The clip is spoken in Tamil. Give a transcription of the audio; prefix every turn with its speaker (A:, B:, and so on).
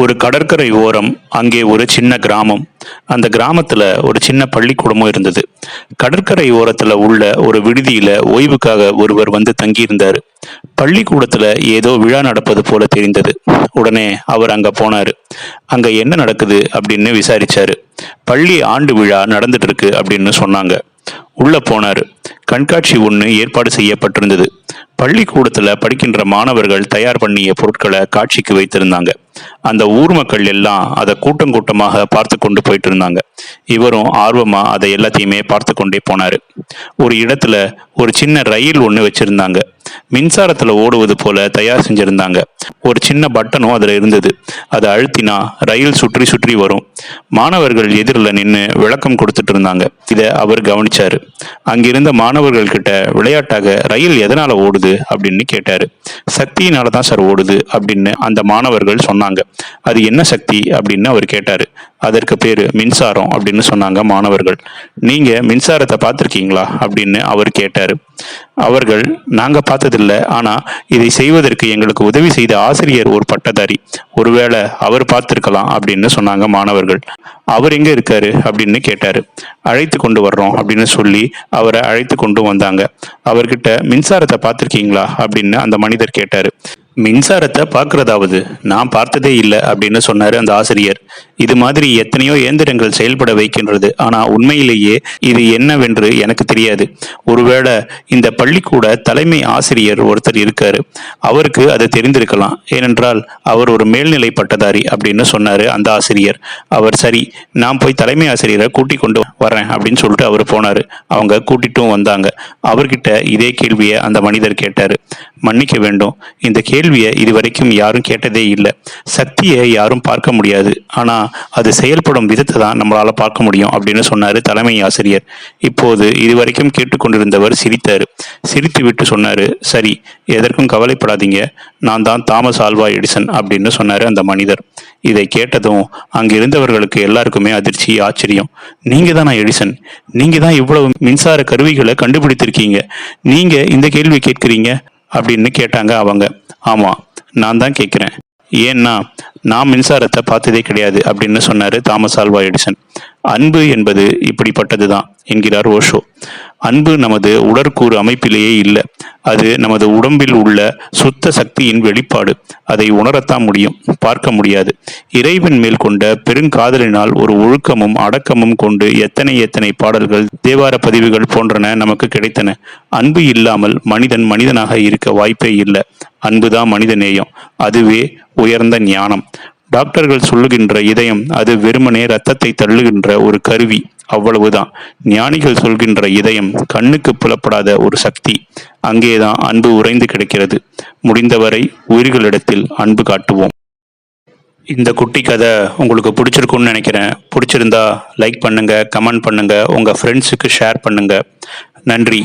A: ஒரு கடற்கரை ஓரம் அங்கே ஒரு சின்ன கிராமம். அந்த கிராமத்துல ஒரு சின்ன பள்ளிக்கூடமும் இருந்தது. கடற்கரை ஓரத்துல உள்ள ஒரு விடுதியில ஓய்வுக்காக ஒருவர் வந்து தங்கியிருந்தாரு. பள்ளிக்கூடத்துல ஏதோ விழா நடப்பது போல தெரிந்தது. உடனே அவர் அங்க போனாரு. அங்க என்ன நடக்குது அப்படின்னு விசாரிச்சாரு. பள்ளி ஆண்டு விழா நடந்துட்டு இருக்கு அப்படின்னு சொன்னாங்க. உள்ள போனாரு. கண்காட்சி ஒன்று ஏற்பாடு செய்யப்பட்டிருந்தது. பள்ளிக்கூடத்துல படிக்கின்ற மாணவர்கள் தயார் பண்ணிய பொருட்களை காட்சிக்கு வைத்திருந்தாங்க. அந்த ஊர் மக்கள் எல்லாம் அதை கூட்டம் கூட்டமாக பார்த்து கொண்டு போயிட்டு இருந்தாங்க. இவரும் ஆர்வமா அதை எல்லாத்தையுமே பார்த்து கொண்டே போனாரு. ஒரு இடத்துல ஒரு சின்ன ரயில் ஒன்று வச்சிருந்தாங்க. மின்சாரத்துல ஓடுவது போல தயார் செஞ்சிருந்தாங்க. ஒரு சின்ன பட்டனும் அதுல இருந்தது. அதை அழுத்தினா ரயில் சுற்றி சுற்றி வரும். மாணவர்கள் எதிரில் நின்று விளக்கம் கொடுத்துட்டு இருந்தாங்க. இதை அவர் கவனிச்சாரு. அங்கிருந்த மாணவர்கள் கிட்ட விளையாட்டாக ரயில் எதனால ஓடுது அப்படின்னு கேட்டாரு. சக்தியினால தான் சார் ஓடுது அப்படின்னு அந்த மாணவர்கள் சொன்னாங்க. அது என்ன சக்தி அப்படின்னு அவர் கேட்டாரு. அதற்கு பேரு மின்சாரம் அப்படின்னு சொன்னாங்க மாணவர்கள். நீங்க மின்சாரத்தை பார்த்துருக்கீங்களா அப்படின்னு அவர் கேட்டாரு. அவர்கள் நாங்க பார்த்ததில்ல ஆனா இதை செய்வதற்கு எங்களுக்கு உதவி செய்த ஆசிரியர் ஒரு பட்டதாரி. ஒருவேளை அவர் பார்த்திருக்கலாம் அப்படின்னு சொன்னாங்க மாணவர்கள். அவர் எங்க இருக்காரு அப்படின்னு கேட்டாரு. அழைத்து கொண்டு வர்றோம் அப்படின்னு சொல்லி அவரை அழைத்து கொண்டு வந்தாங்க. அவர்கிட்ட மின்சாரத்தை பார்த்திருக்கீங்களா? அப்படின்னு அந்த மனிதர் கேட்டாரு. மின்சாரத்தை பார்க்கறதாவது? நான் பார்த்ததே இல்லை அப்படின்னு சொன்னாரு அந்த ஆசிரியர். இது மாதிரி எத்தனையோ இயந்திரங்கள் செயல்பட வைக்கின்றது. ஆனா உண்மையிலேயே இது என்னவென்று எனக்கு தெரியாது. ஒருவேளை இந்த பள்ளிக்கூட தலைமை ஆசிரியர் ஒருத்தர் இருக்காரு. அவருக்கு அது தெரிந்திருக்கலாம். ஏனென்றால் அவர் ஒரு மேல்நிலை பட்டதாரி அப்படின்னு சொன்னாரு அந்த ஆசிரியர். அவர் சரி நான் போய் தலைமை ஆசிரியரை கூட்டி கொண்டு வரேன் அப்படின்னு சொல்லிட்டு அவர் போனாரு. அவங்க கூட்டிட்டும் வந்தாங்க. அவர்கிட்ட இதே கேள்வியை அந்த மனிதர் கேட்டாரு. மன்னிக்க வேண்டும். இந்த கேள்வியை இதுவரைக்கும் யாரும் கேட்டதே இல்லை. சக்தியை யாரும் பார்க்க முடியாது. ஆனால் அது செயல்படும் விதத்தை தான் நம்மளால் பார்க்க முடியும் அப்படின்னு சொன்னார் தலைமை ஆசிரியர். இப்போது இதுவரைக்கும் கேட்டுக்கொண்டிருந்தவர் சிரித்தார். சிரித்து விட்டு சொன்னார் சரி எதற்கும் கவலைப்படாதீங்க. நான் தான் தாமஸ் ஆல்வா எடிசன் அப்படின்னு சொன்னார் அந்த மனிதர். இதை கேட்டதும் அங்கே இருந்தவர்களுக்கு எல்லாருக்குமே அதிர்ச்சி ஆச்சரியம். நீங்கள் தானா எடிசன்? நீங்கள் தான் இவ்வளவு மின்சார கருவிகளை கண்டுபிடித்திருக்கீங்க. நீங்கள் இந்த கேள்வி கேட்குறீங்க? அப்படின்னு கேட்டாங்க அவங்க. ஆமாம் நான் தான் கேட்குறேன். ஏன்னா நான் மின்சாரத்தை பார்த்ததே கிடையாது அப்படின்னு சொன்னார் தாமஸ் ஆல்வா எடிசன். அன்பு என்பது இப்படிப்பட்டது தான் என்கிறார் ஓஷோ. அன்பு நமது உடற்கூறு அமைப்பிலேயே இல்லை. அது நமது உடம்பில் உள்ள சுத்த சக்தியின் வெளிப்பாடு. அதை உணரத்தான் முடியும் பார்க்க முடியாது. இறைவன் மேல் கொண்ட பெருங்காதலினால் ஒரு ஒழுக்கமும் அடக்கமும் கொண்டு எத்தனை எத்தனை பாடல்கள் தேவார பதிவுகள் போன்றன நமக்கு கிடைத்தன. அன்பு இல்லாமல் மனிதன் மனிதனாக இருக்க வாய்ப்பே இல்லை. அன்புதான் மனித நேயம். அதுவே உயர்ந்த ஞானம். டாக்டர்கள் சொல்லுகின்ற இதயம் அது வெறுமனே ரத்தத்தை தள்ளுகின்ற ஒரு கருவி. அவ்வளவுதான். ஞானிகள் சொல்கின்ற இதயம் கண்ணுக்கு புலப்படாத ஒரு சக்தி. அங்கேதான் அன்பு உறைந்து கிடக்கிறது. முடிந்தவரை உயிர்களிடத்தில் அன்பு காட்டுவோம். இந்த குட்டி கதை உங்களுக்கு பிடிச்சிருக்கும்னு நினைக்கிறேன். பிடிச்சிருந்தா லைக் பண்ணுங்க கமெண்ட் பண்ணுங்க உங்க ஃப்ரெண்ட்ஸுக்கு ஷேர் பண்ணுங்க. நன்றி.